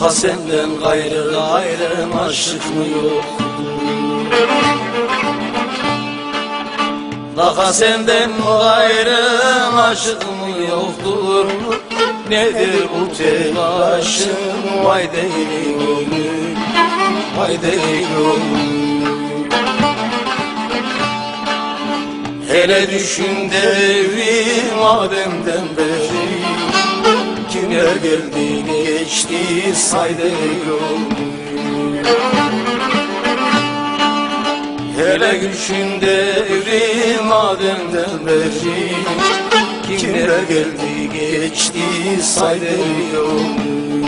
Daha senden gayrı gayrı aşık mı yok? Daha senden gayrı aşık mı yoktur? Nedir bu telaşın vay deli gönlüm Vay deli gönlüm Hele düşün devrim Adem'den beri Kimler geldi geçti saydı gönlüm Hele düşün devrim Adem'den beri Kimler geldi geçti saydı gönlüm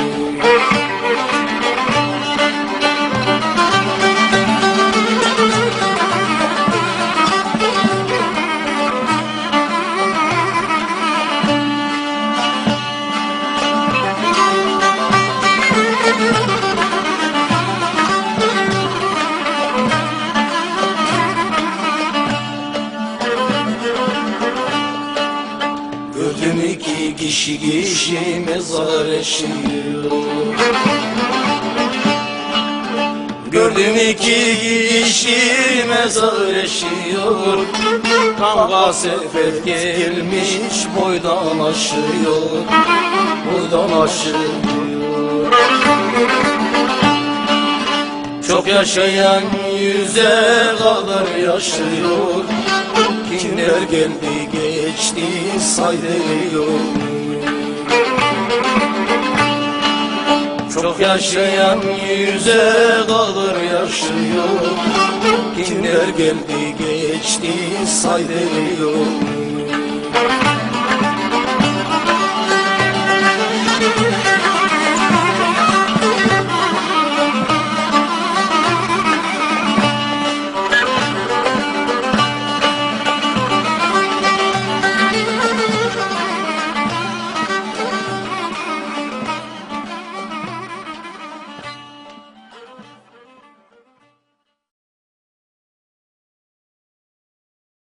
iki kişi kişi mezar eşiyor. Gördüm iki kişi mezar eşiyor. Kavga sefer gelmiş boydan aşıyor. Boydan aşıyor. Çok yaşayan yüze kadar yaşıyor. Kimler geldi geçti saydırıyor Çok yaşayan yüze kadar yaşıyor. Kimler geldi geçti saydırıyor